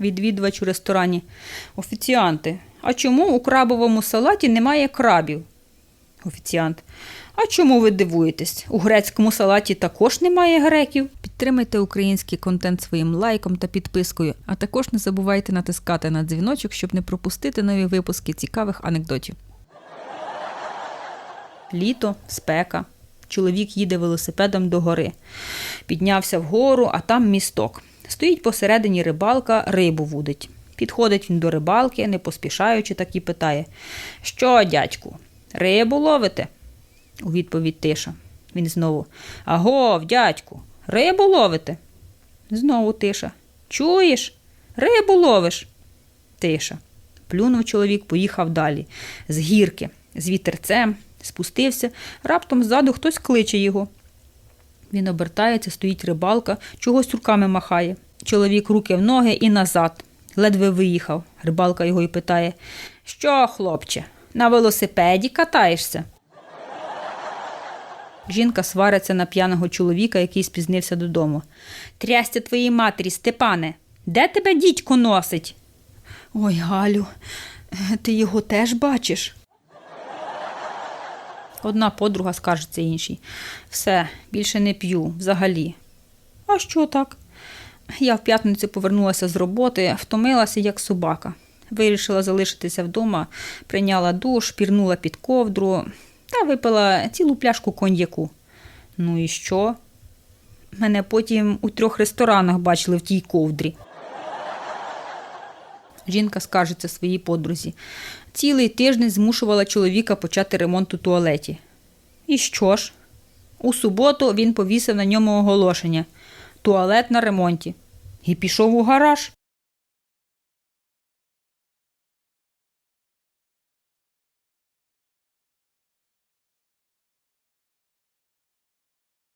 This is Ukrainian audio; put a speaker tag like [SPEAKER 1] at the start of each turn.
[SPEAKER 1] Відвідувач у ресторані. Офіціанти. А чому у крабовому салаті немає крабів? Офіціант. А чому ви дивуєтесь? У грецькому салаті також немає греків. Підтримайте український контент своїм лайком та підпискою, а також не забувайте натискати на дзвіночок, щоб не пропустити нові випуски цікавих анекдотів. Літо, спека. Чоловік їде велосипедом до гори. Піднявся вгору, а там місток. Стоїть посередині рибалка, рибу вудить. Підходить він до рибалки, не поспішаючи, так і питає: Що, дядьку, рибу ловите? У відповідь тиша. Він знову. Агов, дядьку, рибу ловите? Знову тиша. Чуєш? Рибу ловиш? Тиша. Плюнув чоловік, поїхав далі. З гірки, з вітерцем, спустився, раптом ззаду хтось кличе його. Він обертається, стоїть рибалка, чогось руками махає. Чоловік руки в ноги і назад. Ледве виїхав. Рибалка його і питає: Що, хлопче, на велосипеді катаєшся? Жінка свариться на п'яного чоловіка, який спізнився додому. Трястя твоїй матері, Степане, де тебе дідько носить? Ой, Галю, ти його теж бачиш? Одна подруга скаржиться іншій. Все, більше не п'ю взагалі. А що так? Я в п'ятницю повернулася з роботи, втомилася, як собака. Вирішила залишитися вдома, прийняла душ, пірнула під ковдру та випила цілу пляшку коньяку. Ну і що? Мене потім у трьох ресторанах бачили в тій ковдрі. Жінка скажеться своїй подрузі. Цілий тиждень змушувала чоловіка почати ремонт у туалеті. І що ж? У суботу він повісив на ньому оголошення туалет на ремонті і пішов у гараж.